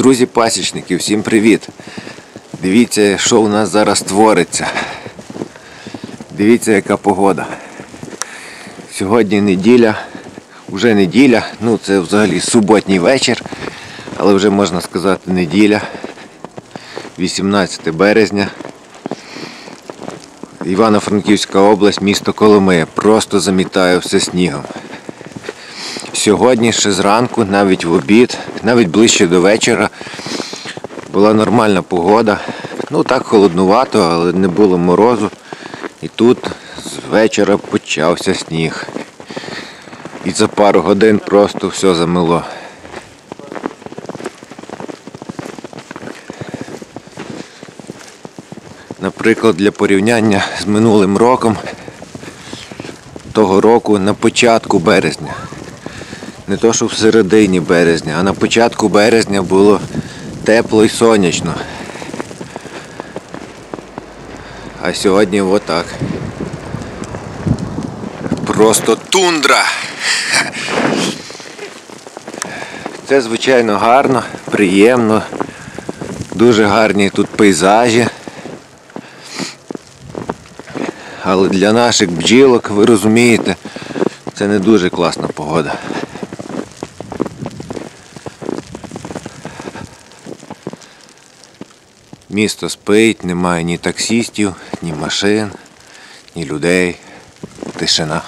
Друзі пасічники, всім привіт! Дивіться, що у нас зараз твориться. Дивіться, яка погода. Сьогодні неділя, вже неділя, ну це взагалі суботній вечір, але вже можна сказати неділя, 18 березня. Івано-Франківська область, місто Коломия. Просто замітає все снігом. Сьогодні ще зранку, навіть в обід, навіть ближче до вечора була нормальна погода. Ну так холоднувато, але не було морозу. І тут з вечора почався сніг. І за пару годин просто все замило. Наприклад, для порівняння з минулим роком, того року на початку березня. Не то, що в середині березня, а на початку березня було тепло і сонячно. А сьогодні отак. Просто тундра. Це звичайно гарно, приємно, дуже гарні тут пейзажі. Але для наших бджілок, ви розумієте, це не дуже класна погода. Місто спить, немає ні таксістів, ні машин, ні людей. Тишина.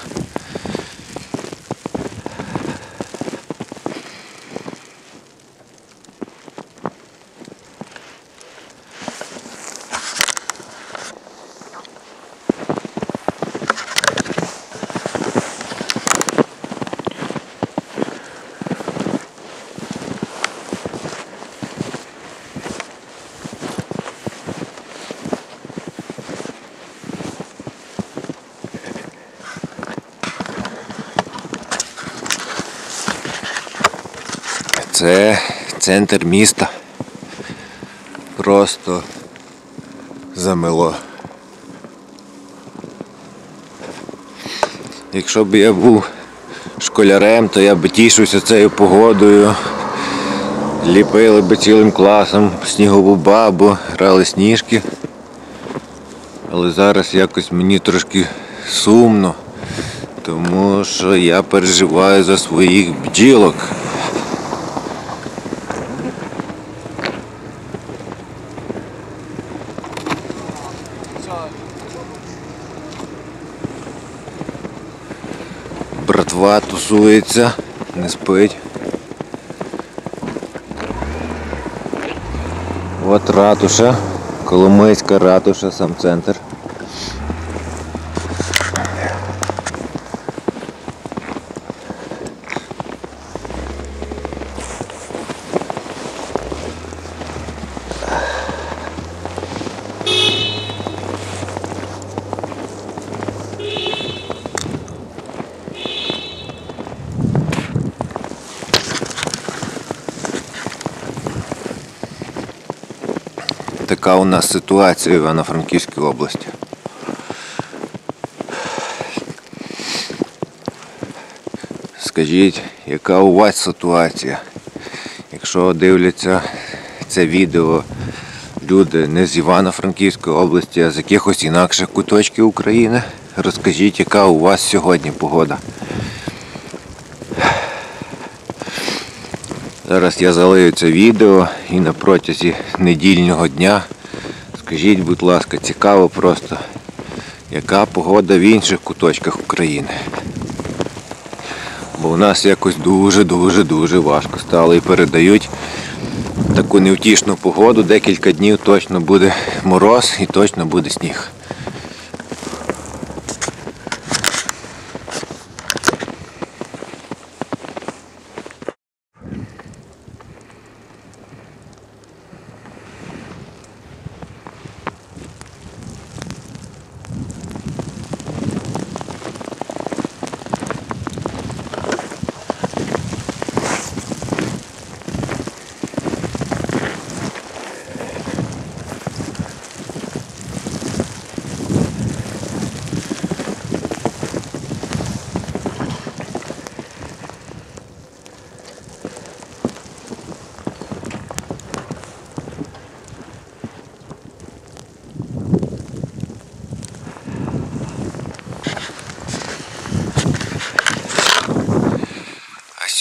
Це центр міста. Просто замело. Якщо б я був школярем, то я б тішився цією погодою. Ліпили б цілим класом снігову бабу, грали сніжки. Але зараз якось мені трошки сумно, тому що я переживаю за своїх бджілок. Братва тусується, не спить. От ратуша, Коломийська ратуша, сам центр. Така у нас ситуація в Івано-Франківській області. Скажіть, яка у вас ситуація? Якщо дивляться це відео люди не з Івано-Франківської області, а з якихось інакших куточків України, розкажіть, яка у вас сьогодні погода. Зараз я залию це відео і на протязі недільного дня скажіть, будь ласка, цікаво просто, яка погода в інших куточках України. Бо у нас якось дуже-дуже-дуже важко стало і передають таку невтішну погоду, декілька днів точно буде мороз і точно буде сніг.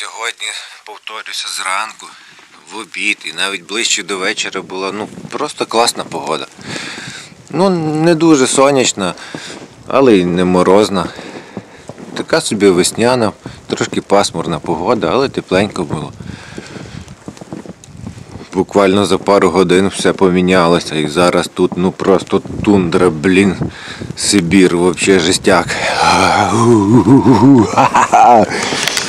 Сьогодні повторюся зранку, в обід і навіть ближче до вечора була ну просто класна погода. Ну, не дуже сонячна, але й не морозна. Така собі весняна, трошки пасмурна погода, але тепленько було. Буквально за пару годин все помінялося і зараз тут ну просто тундра, блін, Сибір, взагалі жестяк.